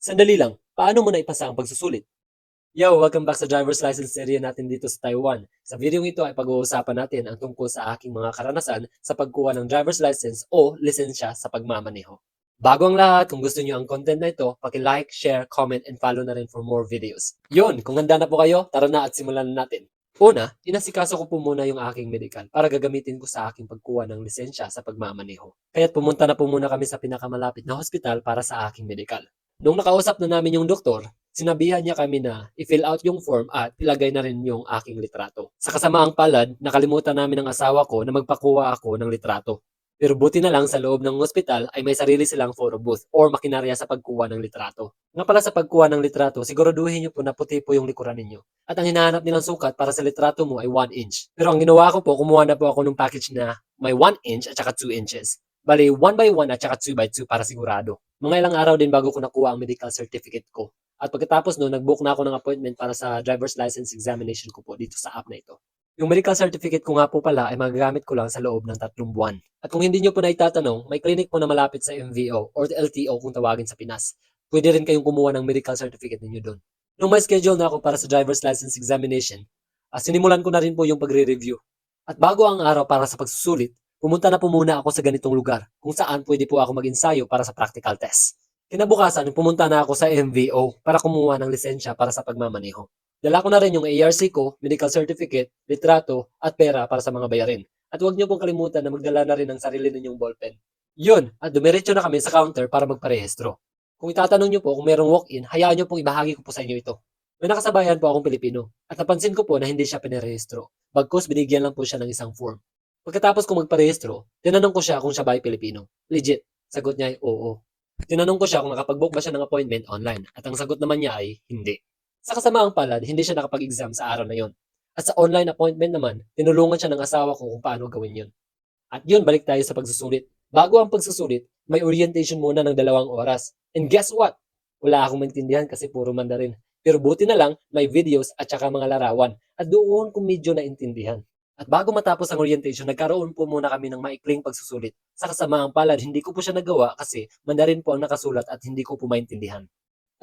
Sandali lang, paano mo na ipasa ang pagsusulit? Yo, welcome back sa driver's license area natin dito sa Taiwan. Sa video ito ay pag-uusapan natin ang tungkol sa aking mga karanasan sa pagkuha ng driver's license o lisensya sa pagmamaneho. Bago ang lahat, kung gusto niyo ang content na ito, paki-like, share, comment, and follow na rin for more videos. Yun, kung handa na po kayo, tara na at simulan na natin. Una, inasikaso ko po muna yung aking medical para gagamitin ko sa aking pagkuha ng lisensya sa pagmamaneho. Kaya't pumunta na po muna kami sa pinakamalapit na hospital para sa aking medical. Nung nakausap na namin yung doktor, sinabihan niya kami na i-fill out yung form at ilagay na rin yung aking litrato. Sa kasamaang palad, nakalimutan namin ng asawa ko na magpakuha ako ng litrato. Pero buti na lang sa loob ng ospital ay may sarili silang photo booth or makinarya sa pagkuha ng litrato. Nga pala sa pagkuha ng litrato, siguraduhin niyo po na puti po yung likuran ninyo. At ang hinahanap nilang sukat para sa litrato mo ay 1 inch. Pero ang ginawa ko po, kumuha na po ako ng package na may 1 inch at saka 2 inches. Bali, 1 by 1 at saka 2 by 2 para sigurado. Mga ilang araw din bago ko nakuha ang medical certificate ko. At pagkatapos no, nag-book na ako ng appointment para sa driver's license examination ko po dito sa app na ito. Yung medical certificate ko nga po pala ay magagamit ko lang sa loob ng tatlong buwan. At kung hindi nyo po na itatanong, may clinic po na malapit sa MVO or LTO kung tawagin sa Pinas. Pwede rin kayong kumuha ng medical certificate ninyo doon. Nung may schedule na ako para sa driver's license examination, ah, sinimulan ko na rin po yung pagre-review. At bago ang araw para sa pagsusulit, pumunta na po muna ako sa ganitong lugar kung saan pwede po ako mag-ensayo para sa practical test. Kinabukasan, pumunta na ako sa MVO para kumuha ng lisensya para sa pagmamaneho. Dala ko na rin yung ARC ko, medical certificate, litrato, at pera para sa mga bayarin. At huwag niyo pong kalimutan na magdala na rin ng sarili ninyong ballpen. Yun, at dumiretso na kami sa counter para magparehistro. Kung itatanong niyo po kung merong walk-in, hayaan niyo pong ibahagi ko po sa inyo ito. May nakasabayan po akong Pilipino at napansin ko po na hindi siya pinarehistro. Bagkus binigyan lang po siya ng isang form. Pagkatapos ko magparehistro, tinanong ko siya kung siya ba ay Pilipino. Legit, sagot niya ay oo. Tinanong ko siya kung nakapag-book ba siya ng appointment online at ang sagot naman niya ay hindi. Sa kasamaang palad, hindi siya nakapag-exam sa araw na yon. At sa online appointment naman, tinulungan siya ng asawa ko kung paano gawin yun. At yun, balik tayo sa pagsusulit. Bago ang pagsusulit, may orientation muna ng dalawang oras. And guess what? Wala akong maintindihan kasi puro Mandarin. Pero buti na lang, may videos at saka mga larawan. At doon ko medyo naintindihan. At bago matapos ang orientation, nagkaroon po muna kami ng maikling pagsusulit. Sa kasamaang palad, hindi ko po siya nagawa kasi Mandarin po ang nakasulat at hindi ko po maintindihan.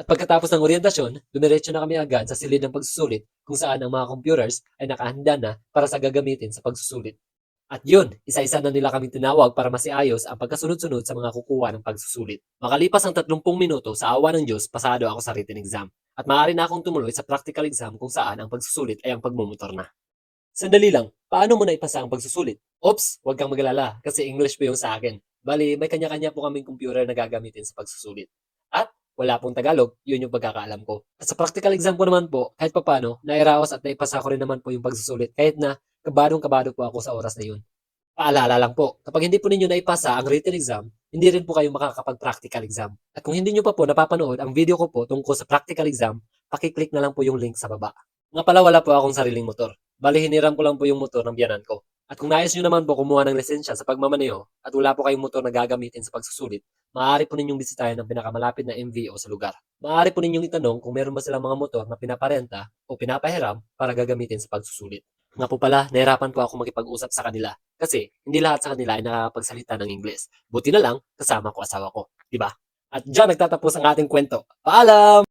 At pagkatapos ng orientasyon, dumiretso na kami agad sa silid ng pagsusulit kung saan ang mga computers ay nakahanda na para sa gagamitin sa pagsusulit. At yun, isa-isa na nila kaming tinawag para masiayos ang pagkasunod-sunod sa mga kukuha ng pagsusulit. Makalipas ang 30 minuto sa awa ng Diyos, pasado ako sa written exam. At maaari na akong tumuloy sa practical exam kung saan ang pagsusulit ay ang pagmumotor na. Sandali lang, paano mo na ipasa ang pagsusulit? Oops, huwag kang magalala kasi English po yung sa akin. Bali, may kanya-kanya po kaming computer na gagamitin sa pagsusulit. At wala pong Tagalog, yun yung pagkakaalam ko. At sa practical exam ko naman po, kahit papano, nairaos at naipasa ko rin naman po yung pagsusulit kahit na kabadong-kabado po ako sa oras na yun. Paalala lang po, kapag hindi po ninyo naipasa ang written exam, hindi rin po kayo makakapag-practical exam. At kung hindi nyo pa po napapanood ang video ko po tungkol sa practical exam, pakiclick na lang po yung link sa baba. Nga pala wala po akong sariling motor. Bali hiniram ko lang po yung motor ng biyanan ko. At kung nais nyo naman po kumuha ng lisensya sa pagmamaneho at wala po kayong motor na gagamitin sa pagsusulit, maaari po ninyong bisitahin ang pinakamalapit na MVO sa lugar. Maaari po ninyong itanong kung meron ba silang mga motor na pinaparenta o pinapahiram para gagamitin sa pagsusulit. Nga po pala, nahirapan po ako makipag-usap sa kanila kasi hindi lahat sa kanila ay nakakapagsalita ng Ingles. Buti na lang, kasama ko asawa ko. Ba? At dyan nagtatapos ang ating kwento. Paalam!